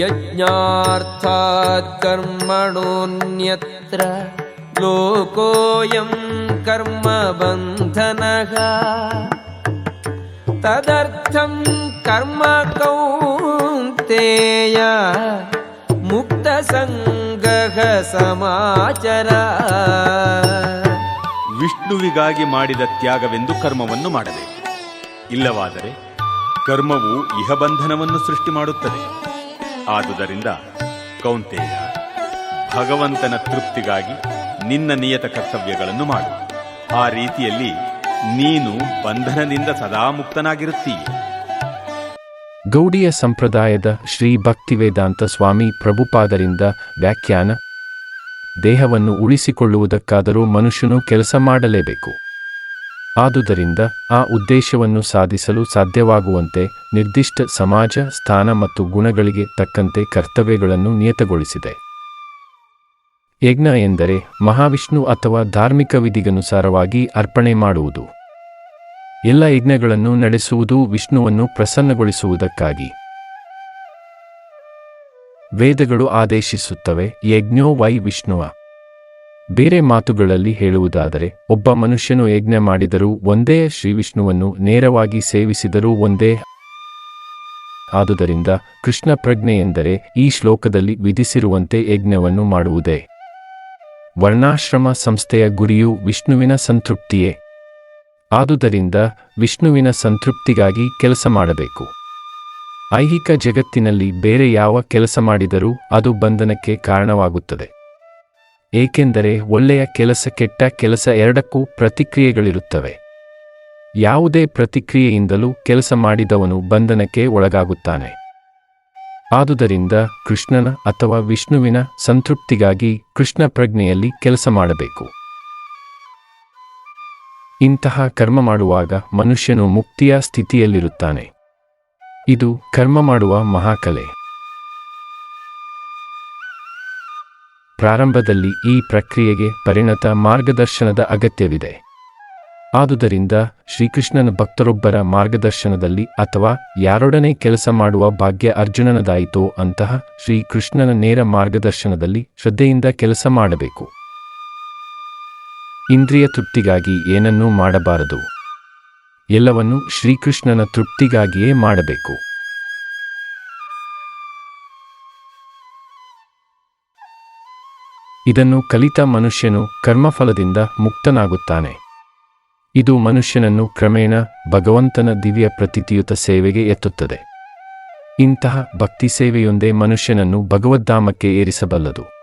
यज्ञार्थात् कर्मणोऽन्यत्र लोकोऽयं कर्मबन्धनः तदर्थं कर्म कौन्तेय मुक्तसङ्गः समाचर ವಿಷ್ಣುವಿಗಾಗಿ ಮಾಡಿದ ತ್ಯಾಗವೆಂದು ಕರ್ಮವನ್ನು ಮಾಡಬೇಕು ಇಲ್ಲವಾದರೆ ಕರ್ಮವು ಇಹಬಂಧನವನ್ನು ಸೃಷ್ಟಿ ಮಾಡುತ್ತದೆ ಆದುದರಿಂದ ಕೌಂತೇಯ, ಭಗವಂತನ ತೃಪ್ತಿಗಾಗಿ ನಿನ್ನ ನಿಯತ ಕರ್ತವ್ಯಗಳನ್ನು ಮಾಡು. ಆ ರೀತಿಯಲ್ಲಿ ನೀನು ಬಂಧನದಿಂದ ಸದಾ ಮುಕ್ತನಾಗಿರುತ್ತೀಯ. ಗೌಡಿಯ ಸಂಪ್ರದಾಯದ ಶ್ರೀ ಭಕ್ತಿವೇದಾಂತ ಸ್ವಾಮಿ ಪ್ರಭುಪಾದರಿಂದ ವ್ಯಾಖ್ಯಾನ, ದೇಹವನ್ನು ಉಳಿಸಿಕೊಳ್ಳುವುದಕ್ಕಾದರೂ ಮನುಷ್ಯನು ಕೆಲಸ ಮಾಡಲೇಬೇಕು. ಆದುದರಿಂದ ಆ ಉದ್ದೇಶವನ್ನು ಸಾಧಿಸಲು ಸಾಧ್ಯವಾಗುವಂತೆ ನಿರ್ದಿಷ್ಟ ಸಮಾಜ, ಸ್ಥಾನ ಮತ್ತು ಗುಣಗಳಿಗೆ ತಕ್ಕಂತೆ ಕರ್ತವ್ಯಗಳನ್ನು ನಿಯತಗೊಳಿಸಿದೆ. ಯಜ್ಞ ಎಂದರೆ ಮಹಾವಿಷ್ಣು ಅಥವಾ ಧಾರ್ಮಿಕ ವಿಧಿಗನುಸಾರವಾಗಿ ಅರ್ಪಣೆ ಮಾಡುವುದು. ಎಲ್ಲ ಯಜ್ಞಗಳನ್ನು ನಡೆಸುವುದು ವಿಷ್ಣುವನ್ನು ಪ್ರಸನ್ನಗೊಳಿಸುವುದಕ್ಕಾಗಿ. ವೇದಗಳು ಆದೇಶಿಸುತ್ತವೆ, ಯಜ್ಞೋ ವೈ ವಿಷ್ಣುವ. ಬೇರೆ ಮಾತುಗಳಲ್ಲಿ ಹೇಳುವುದಾದರೆ, ಒಬ್ಬ ಮನುಷ್ಯನು ಯಜ್ಞ ಮಾಡಿದರೂ ಒಂದೇ ಶ್ರೀವಿಷ್ಣುವನ್ನು ನೇರವಾಗಿ ಸೇವಿಸಿದರೂ ಒಂದೇ. ಆದುದರಿಂದ ಕೃಷ್ಣ ಪ್ರಜ್ಞೆ ಎಂದರೆ ಈ ಶ್ಲೋಕದಲ್ಲಿ ವಿಧಿಸಿರುವಂತೆ ಯಜ್ಞವನ್ನು ಮಾಡುವುದೇ. ವರ್ಣಾಶ್ರಮ ಸಂಸ್ಥೆಯ ಗುರಿಯು ವಿಷ್ಣುವಿನ ಸಂತೃಪ್ತಿಯೇ. ಆದುದರಿಂದ ವಿಷ್ಣುವಿನ ಸಂತೃಪ್ತಿಗಾಗಿ ಕೆಲಸ ಮಾಡಬೇಕು. ಐಹಿಕ ಜಗತ್ತಿನಲ್ಲಿ ಬೇರೆ ಯಾವ ಕೆಲಸ ಮಾಡಿದರೂ ಅದು ಬಂಧನಕ್ಕೆ ಕಾರಣವಾಗುತ್ತದೆ. ಏಕೆಂದರೆ ಒಳ್ಳೆಯ ಕೆಲಸ ಕೆಟ್ಟ ಕೆಲಸ ಎರಡಕ್ಕೂ ಪ್ರತಿಕ್ರಿಯೆಗಳಿರುತ್ತವೆ. ಯಾವುದೇ ಪ್ರತಿಕ್ರಿಯೆಯಿಂದಲೂ ಕೆಲಸ ಮಾಡಿದವನು ಬಂಧನಕ್ಕೆ ಒಳಗಾಗುತ್ತಾನೆ. ಆದುದರಿಂದ ಕೃಷ್ಣನ ಅಥವಾ ವಿಷ್ಣುವಿನ ಸಂತೃಪ್ತಿಗಾಗಿ ಕೃಷ್ಣ ಪ್ರಜ್ಞೆಯಲ್ಲಿ ಕೆಲಸ ಮಾಡಬೇಕು. ಇಂತಹ ಕರ್ಮ ಮಾಡುವಾಗ ಮನುಷ್ಯನು ಮುಕ್ತಿಯ ಸ್ಥಿತಿಯಲ್ಲಿರುತ್ತಾನೆ. ಇದು ಕರ್ಮ ಮಾಡುವ ಮಹಾಕಲೆ. ಪ್ರಾರಂಭದಲ್ಲಿ ಈ ಪ್ರಕ್ರಿಯೆಗೆ ಪರಿಣತ ಮಾರ್ಗದರ್ಶನದ ಅಗತ್ಯವಿದೆ. ಆದುದರಿಂದ ಶ್ರೀಕೃಷ್ಣನ ಭಕ್ತರೊಬ್ಬರ ಮಾರ್ಗದರ್ಶನದಲ್ಲಿ ಅಥವಾ ಯಾರೊಡನೆ ಕೆಲಸ ಮಾಡುವ ಭಾಗ್ಯ ಅರ್ಜುನನದಾಯಿತೋ ಅಂತಹ ಶ್ರೀಕೃಷ್ಣನ ನೇರ ಮಾರ್ಗದರ್ಶನದಲ್ಲಿ ಶ್ರದ್ಧೆಯಿಂದ ಕೆಲಸ ಮಾಡಬೇಕು. ಇಂದ್ರಿಯ ತೃಪ್ತಿಗಾಗಿ ಏನನ್ನೂ ಮಾಡಬಾರದು. ಎಲ್ಲವನ್ನೂ ಶ್ರೀಕೃಷ್ಣನ ತೃಪ್ತಿಗಾಗಿಯೇ ಮಾಡಬೇಕು. ಇದನ್ನು ಕಲಿತ ಮನುಷ್ಯನು ಕರ್ಮಫಲದಿಂದ ಮುಕ್ತನಾಗುತ್ತಾನೆ. ಇದು ಮನುಷ್ಯನನ್ನು ಕ್ರಮೇಣ ಭಗವಂತನ ದಿವ್ಯ ಪ್ರತಿತಿಯುತ ಸೇವೆಗೆ ಎತ್ತುತ್ತದೆ. ಇಂತಹ ಭಕ್ತಿ ಸೇವೆಯೊಂದೇ ಮನುಷ್ಯನನ್ನು ಭಗವದ್ಧಾಮಕ್ಕೆ ಏರಿಸಬಲ್ಲದು.